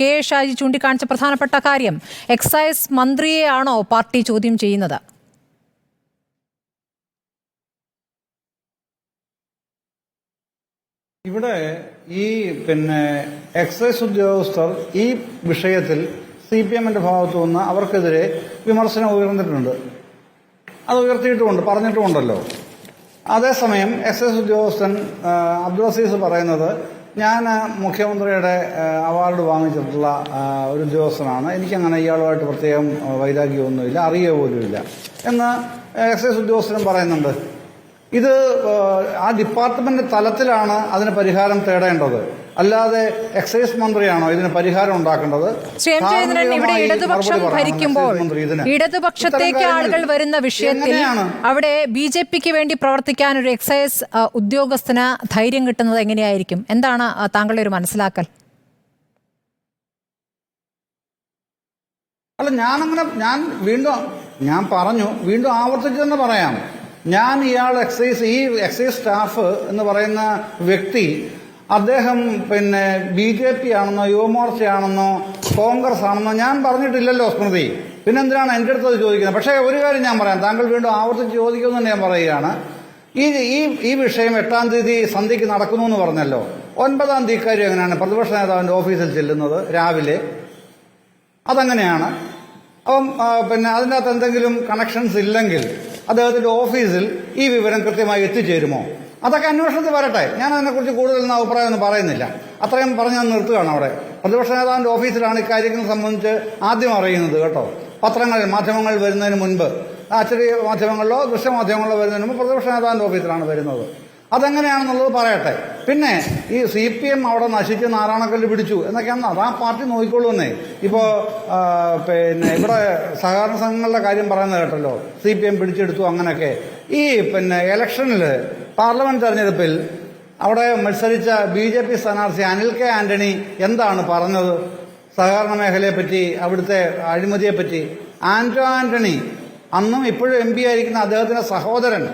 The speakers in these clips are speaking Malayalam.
കെ ഷാജി ചൂണ്ടിക്കാണിച്ച പ്രധാനപ്പെട്ട കാര്യം. എക്സൈസ് മന്ത്രിയെയാണോ പാർട്ടി ചോദ്യം ചെയ്യുന്നത്? ഇവിടെ ഈ പിന്നെ എക്സൈസ് ഉദ്യോഗസ്ഥർ ഈ വിഷയത്തിൽ സി പി എമ്മിന്റെ ഭാഗത്തു നിന്ന് അവർക്കെതിരെ വിമർശനം ഉയർന്നിട്ടുണ്ട്. അത് ഉയർത്തിയിട്ടുമുണ്ട് പറഞ്ഞിട്ടുമുണ്ടല്ലോ. അതേസമയം എക്സൈസ് ഉദ്യോഗസ്ഥൻ അബ്ദുൾ അസീസ് പറയുന്നത് ഞാൻ മുഖ്യമന്ത്രിയുടെ അവാർഡ് വാങ്ങിച്ചിട്ടുള്ള ഒരു ഉദ്യോഗസ്ഥനാണ്. എനിക്കങ്ങനെ ഇയാളുമായിട്ട് പ്രത്യേകം വൈരാഗ്യമൊന്നുമില്ല അറിയുക പോലുമില്ല എന്ന് എക്സൈസ് ഉദ്യോഗസ്ഥനും പറയുന്നുണ്ട്. ഇത് ആ ഡിപ്പാർട്ട്മെന്റ് തലത്തിലാണ് അതിന് പരിഹാരം തേടേണ്ടത്. അല്ലാതെ എക്സൈസ് മന്ത്രിയാണോ ഇതിന് പരിഹാരം ഉണ്ടാക്കേണ്ടത്? ഇവിടെ ഇടതുപക്ഷം ഭരിക്കുമ്പോൾ ഇടതുപക്ഷത്തേക്ക് ആളുകൾ വരുന്ന വിഷയത്തിൽ അവിടെ ബി ജെ പിക്ക് വേണ്ടി പ്രവർത്തിക്കാൻ ഒരു എക്സൈസ് ഉദ്യോഗസ്ഥന് ധൈര്യം കിട്ടുന്നത് എങ്ങനെയായിരിക്കും? എന്താണ് താങ്കളുടെ ഒരു മനസ്സിലാക്കൽ? അല്ല ഞാനങ്ങനെ ഞാൻ വീണ്ടും ഞാൻ പറഞ്ഞു വീണ്ടും ആവർത്തിച്ച് തന്നെ പറയാം. ഞാൻ ഇയാൾ എക്സൈസ് ഈ എക്സൈസ് സ്റ്റാഫ് എന്ന് പറയുന്ന വ്യക്തി അദ്ദേഹം പിന്നെ ബി ജെ പി ആണെന്നോ യുവമോർച്ചയാണെന്നോ കോൺഗ്രസ് ആണെന്നോ ഞാൻ പറഞ്ഞിട്ടില്ലല്ലോ സ്മൃതി. പിന്നെന്തിനാണ് എന്റെ അടുത്ത് ചോദിക്കുന്നത്? പക്ഷേ ഒരു കാര്യം ഞാൻ പറയാം. താങ്കൾ വീണ്ടും ആവർത്തിച്ച് ചോദിക്കുമെന്ന് തന്നെ ഞാൻ പറയുകയാണ്. ഈ ഈ ഈ വിഷയം എട്ടാം തീയതി സന്ധ്യയ്ക്ക് നടക്കുന്നു എന്ന് പറഞ്ഞല്ലോ. ഒൻപതാം തീയതി കാര്യം എങ്ങനെയാണ്? പ്രതിപക്ഷ നേതാവിന്റെ ഓഫീസിൽ ചെല്ലുന്നത് രാവിലെ. അതങ്ങനെയാണ്. അപ്പം പിന്നെ അതിന്റെ അകത്ത് എന്തെങ്കിലും കണക്ഷൻസ് ഇല്ലെങ്കിൽ അദ്ദേഹത്തിന്റെ ഓഫീസിൽ ഈ വിവരം കൃത്യമായി എത്തിച്ചേരുമോ? അതൊക്കെ അന്വേഷണത്തിൽ വരട്ടെ. ഞാൻ അതിനെക്കുറിച്ച് കൂടുതലൊന്നും അഭിപ്രായമൊന്നും പറയുന്നില്ല. അത്രയും പറഞ്ഞ് ഞാൻ നിർത്തുകയാണ് അവിടെ. പ്രതിപക്ഷ നേതാവിന്റെ ഓഫീസിലാണ് ഇക്കാര്യത്തിനെ സംബന്ധിച്ച് ആദ്യം അറിയുന്നത് കേട്ടോ. പത്രങ്ങളിൽ മാധ്യമങ്ങൾ വരുന്നതിന് മുൻപ്. അച്ചടി മാധ്യമങ്ങളിലോ ദൃശ്യമാധ്യമങ്ങളിലോ വരുന്നതിന് മുമ്പ് പ്രതിപക്ഷ നേതാവിന്റെ ഓഫീസിലാണ് വരുന്നത്. അതെങ്ങനെയാണെന്നുള്ളത് പറയട്ടെ. പിന്നെ ഈ സി പി എം അവിടെ നശിച്ച് നാരായണക്കല്ല് പിടിച്ചു എന്നൊക്കെയാണ് അത് ആ പാർട്ടി നോക്കിക്കൊള്ളുന്നേ. ഇപ്പോ ആ, പിന്നെ ഇവിടെ സഹകരണ സംഘങ്ങളുടെ കാര്യം പറയുന്നത് കേട്ടല്ലോ. സി പി എം പിടിച്ചെടുത്തു അങ്ങനെയൊക്കെ. ഈ പിന്നെ ഇലക്ഷനിൽ പാർലമെന്റ് തെരഞ്ഞെടുപ്പിൽ അവിടെ മത്സരിച്ച ബി ജെ പി സ്ഥാനാർത്ഥി അനിൽ കെ ആന്റണി എന്താണ് പറഞ്ഞത്? സഹകരണ മേഖലയെ പറ്റി അവിടുത്തെ അഴിമതിയെപ്പറ്റി ആന്റോ ആന്റണി അന്നും ഇപ്പോഴും എം പി ആയിരിക്കുന്ന അദ്ദേഹത്തിന്റെ സഹോദരൻ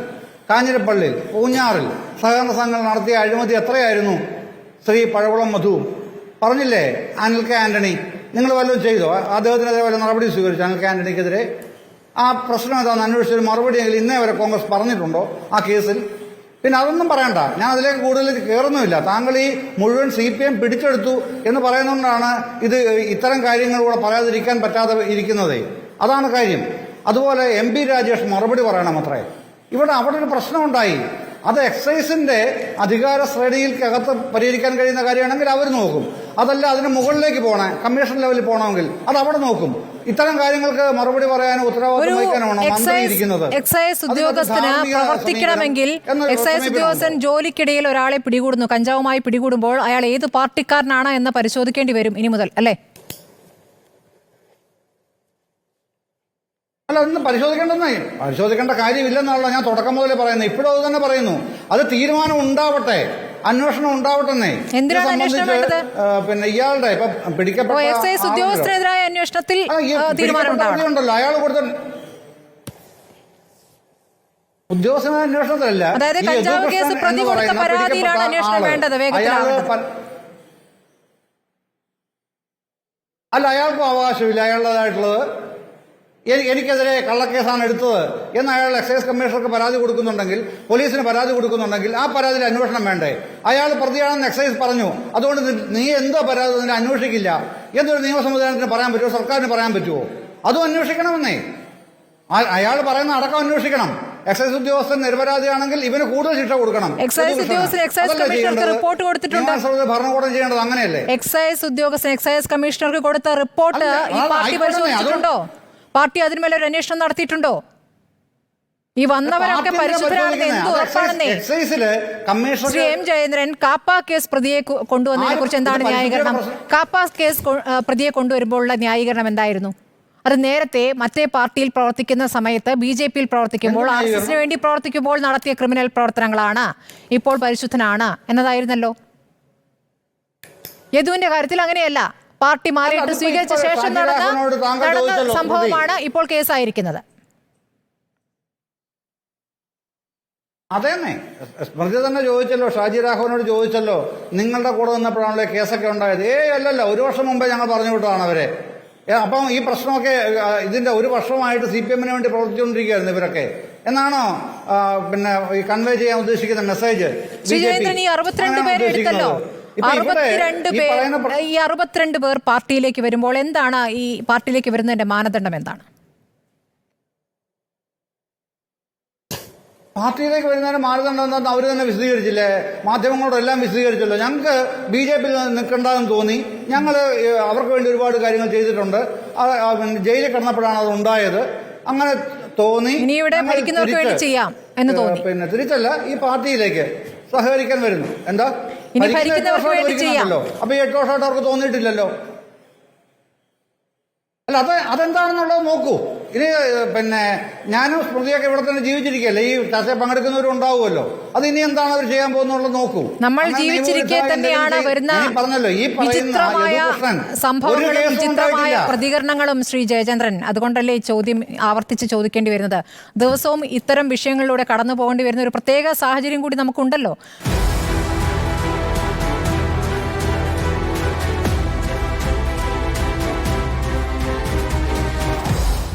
കാഞ്ഞിരപ്പള്ളിയിൽ പൂഞ്ഞാറിൽ സഹകരണ സംഘങ്ങൾ നടത്തിയ അഴിമതി എത്രയായിരുന്നു? ശ്രീ പഴകുളം മധു പറഞ്ഞില്ലേ അനിൽ കെ ആന്റണി നിങ്ങൾ വല്ലതും ചെയ്തോ? അദ്ദേഹത്തിനെതിരെ വല്ല നടപടി സ്വീകരിച്ചു അനിൽ കെ ആന്റണിക്കെതിരെ? ആ പ്രശ്നം ഏതാണെന്ന് അന്വേഷിച്ചൊരു മറുപടിയെങ്കിൽ ഇന്നേ വരെ കോൺഗ്രസ് പറഞ്ഞിട്ടുണ്ടോ ആ കേസിൽ? പിന്നെ അതൊന്നും പറയണ്ട. ഞാൻ അതിലേക്ക് കൂടുതൽ കയറുന്നുമില്ല താങ്കൾ ഈ മുഴുവൻ സി പി എം പിടിച്ചെടുത്തു എന്ന് പറയുന്നതുകൊണ്ടാണ് ഇത് ഇത്തരം കാര്യങ്ങളിലൂടെ പറയാതിരിക്കാൻ പറ്റാതെ ഇരിക്കുന്നതേ. അതാണ് കാര്യം. അതുപോലെ എം പി രാജേഷ് മറുപടി പറയണം അത്രേ. ഇവിടെ അവിടെ ഒരു പ്രശ്നമുണ്ടായി. അത് എക്സൈസിന്റെ അധികാര ശ്രേണിയിൽക്കകത്ത് പരിഹരിക്കാൻ കഴിയുന്ന കാര്യമാണെങ്കിൽ അവർ നോക്കും. അതല്ല അതിന് മുകളിലേക്ക് പോകണേ കമ്മീഷൻ ലെവലിൽ പോകണമെങ്കിൽ അത് അവിടെ നോക്കും. ഇത്തരം കാര്യങ്ങൾക്ക് മറുപടി പറയാനും ഉത്തരവാദിത്വം വഹിക്കാനുമാണ് മന്ത്രി എക്സൈസ് ഇരിക്കുന്നത്? എക്സൈസ് ഉദ്യോഗസ്ഥന് പ്രവർത്തിക്കണമെങ്കിൽ എക്സൈസ് ഉദ്യോഗസ്ഥൻ ജോലിക്കിടയിൽ ഒരാളെ പിടികൂടുന്നു കഞ്ചാവുമായി പിടികൂടുമ്പോൾ അയാൾ ഏത് പാർട്ടിക്കാരനാണ് എന്ന് പരിശോധിക്കേണ്ടി വരും ഇനി മുതൽ അല്ലേ? അല്ല അതൊന്നും പരിശോധിക്കേണ്ടെന്നേ. പരിശോധിക്കേണ്ട കാര്യമില്ലെന്നാണല്ലോ ഞാൻ തുടക്കം മുതലേ പറയുന്നത്. ഇപ്പോഴും അത് തന്നെ പറയുന്നു. അത് തീരുമാനം ഉണ്ടാവട്ടെ. അന്വേഷണം ഉണ്ടാവട്ടെന്നേ. സംബന്ധിച്ച്, പിന്നെ ഇയാളുടെ ഇപ്പൊ പിടിക്കപ്പെട്ട. അന്വേഷണത്തിൽ അയാൾ കൊടുത്ത ഉദ്യോഗസ്ഥനായ അന്വേഷണത്തിലല്ല അതായത് ഈ കഞ്ചാവ് കേസ് പ്രതി കൊടുത്ത പരാതിയിലാണ് അന്വേഷണം. വേണ്ടത്. അല്ല അയാൾക്കും അവകാശമില്ല. അയാളുടേതായിട്ടുള്ളത് എനിക്കെതിരെ കള്ളക്കേസാണ് എടുത്തത് എന്ന് അയാൾ എക്സൈസ് കമ്മീഷണർക്ക് പരാതി കൊടുക്കുന്നുണ്ടെങ്കിൽ പോലീസിന് പരാതി കൊടുക്കുന്നുണ്ടെങ്കിൽ ആ പരാതിയിൽ അന്വേഷണം വേണ്ടേ? അയാൾ പ്രതിയാണെന്ന് എക്സൈസ് പറഞ്ഞു. അതുകൊണ്ട് നീ എന്തോ പരാതി അതിനെ അന്വേഷിക്കില്ല? എന്നൊരു നിയമ സംവിധാനത്തിന് പറയാൻ പറ്റുമോ സർക്കാരിന് പറയാൻ പറ്റുമോ അതും അന്വേഷിക്കണമെന്നേ. അയാൾ പറയുന്ന അടക്കം അന്വേഷിക്കണം. എക്സൈസ് ഉദ്യോഗസ്ഥൻ നിരപരാധിയാണെങ്കിൽ ഇവന് കൂടുതൽ ശിക്ഷ കൊടുക്കണം. എക്സൈസ് ഉദ്യോഗസ്ഥൻ എക്സൈസ് കമ്മീഷണർക്ക് റിപ്പോർട്ട് കൊടുത്തിട്ടുണ്ട്. ഭരണകൂടം ചെയ്യേണ്ടത് അങ്ങനെയല്ലേ? എക്സൈസ് ഉദ്യോഗസ്ഥൻ എക്സൈസ് കമ്മീഷണർക്ക് കൊടുത്ത റിപ്പോർട്ട് ഈ പാർട്ടി പരിശോധിച്ചിട്ടുണ്ടോ? പാർട്ടി അതിന്മേൽ ഒരു അന്വേഷണം നടത്തിയിട്ടുണ്ടോ? ഈ വന്നവരൊക്കെ പരിശുദ്ധരാണെന്ന്? എന്ത് ഉറപ്പാണെന്നേ? ശ്രീ എം ജയേന്ദ്രൻ കാപ്പ കേസ് പ്രതിയെ കൊണ്ടുവന്നതിനെ കുറിച്ച് എന്താണ് ന്യായീകരണം? കാപ്പ കേസ് പ്രതിയെ കൊണ്ടുവരുമ്പോൾ കൊണ്ടുവരുമ്പോഴുള്ള ന്യായീകരണം എന്തായിരുന്നു? അത് നേരത്തെ മറ്റേ പാർട്ടിയിൽ പ്രവർത്തിക്കുന്ന സമയത്ത് ബി ജെ പിയിൽ പ്രവർത്തിക്കുമ്പോൾ ആർ എസ് എസിന് വേണ്ടി പ്രവർത്തിക്കുമ്പോൾ നടത്തിയ ക്രിമിനൽ പ്രവർത്തനങ്ങളാണ്. ഇപ്പോൾ പരിശുദ്ധനാണ് എന്നതായിരുന്നല്ലോ. യദുവിന്റെ കാര്യത്തിൽ അങ്ങനെയല്ല. പാർട്ടി മാറിയിട്ട് സ്വീകരിച്ച ശേഷം നടന്ന സംഭവമാണ് ഇപ്പോൾ കേസായിരിക്കുന്നത്. അതേന്നെ. സ്മൃതി തന്നെ ചോദിച്ചല്ലോ ഷാജി രാഘവനോട് ചോദിച്ചല്ലോ നിങ്ങളുടെ കൂടെ നിന്നപ്പോഴാണല്ലോ കേസൊക്കെ ഉണ്ടായത്. ഏ അല്ലല്ല ഒരു വർഷം മുമ്പേ ഞങ്ങൾ പറഞ്ഞു വിട്ടതാണ് അവരെ. അപ്പം ഈ പ്രശ്നമൊക്കെ ഇതിന്റെ ഒരു വർഷമായിട്ട് സി പി എമ്മിന് വേണ്ടി പ്രവർത്തിച്ചുകൊണ്ടിരിക്കുകയായിരുന്നു ഇവരൊക്കെ. എന്നാണോ പിന്നെ ഈ കൺവേ ചെയ്യാൻ ഉദ്ദേശിക്കുന്ന മെസ്സേജ്? ബിജെപി ഈ അറുപത്തിരണ്ട് പേരെ എടുത്തല്ലോ. അറുപത്തിരണ്ട് ഈ പേർ ഈ അറുപത്തിരണ്ട് പേർ പാർട്ടിയിലേക്ക് വരുമ്പോൾ എന്താണ് ഈ പാർട്ടിയിലേക്ക് വരുന്നതിന്റെ മാനദണ്ഡം എന്താണ്? പാർട്ടിയിലേക്ക് വരുന്നതിന് മാനദണ്ഡം എന്താണെന്ന് അവർ തന്നെ വിശദീകരിച്ചില്ലേ? മാധ്യമങ്ങളോടെല്ലാം വിശദീകരിച്ചല്ലോ. ഞങ്ങൾക്ക് ബി ജെ പിയിൽ നിൽക്കണ്ടെന്ന് തോന്നി. ഞങ്ങൾ അവർക്ക് വേണ്ടി ഒരുപാട് കാര്യങ്ങൾ ചെയ്തിട്ടുണ്ട്. ജയിലിൽ കിടന്നപ്പോഴാണ് അത് ഉണ്ടായത്. അങ്ങനെ തോന്നി. പിന്നെ തിരിച്ചല്ല ഈ പാർട്ടിയിലേക്ക് സഹകരിക്കാൻ വരുന്നു. എന്താ? ഇനി ഭരിക്കുന്നവർക്ക് വേണ്ടി ചെയ്യാം. അപ്പൊ ഈ അവർക്ക് തോന്നിയിട്ടില്ലല്ലോ. അല്ല അത് അതെന്താണെന്നുള്ളത് നോക്കൂ. ഇത് പിന്നെ ഞാനും സ്മൃതിയൊക്കെ ഇവിടെ തന്നെ ജീവിച്ചിരിക്കല്ലേ ഈ ചർച്ചയിൽ പങ്കെടുക്കുന്നവരും ഉണ്ടാവുമല്ലോ അത് ഇനി എന്താണ് അവർ ചെയ്യാൻ പോകുന്നുള്ളത് നോക്കൂ. നമ്മൾ ജീവിച്ചിരിക്കെ തന്നെയാണ് വരുന്ന പറഞ്ഞല്ലോ ഈ പറയുന്ന വിചിത്രമായ സംഭവങ്ങളും വിചിത്രമായ പ്രതികരണങ്ങളും ശ്രീ ജയചന്ദ്രൻ. അതുകൊണ്ടല്ലേ ഈ ചോദ്യം ആവർത്തിച്ച് ചോദിക്കേണ്ടി വരുന്നത്? ദിവസവും ഇത്തരം വിഷയങ്ങളിലൂടെ കടന്നു പോകേണ്ടി വരുന്ന ഒരു പ്രത്യേക സാഹചര്യം കൂടി നമുക്കുണ്ടല്ലോ.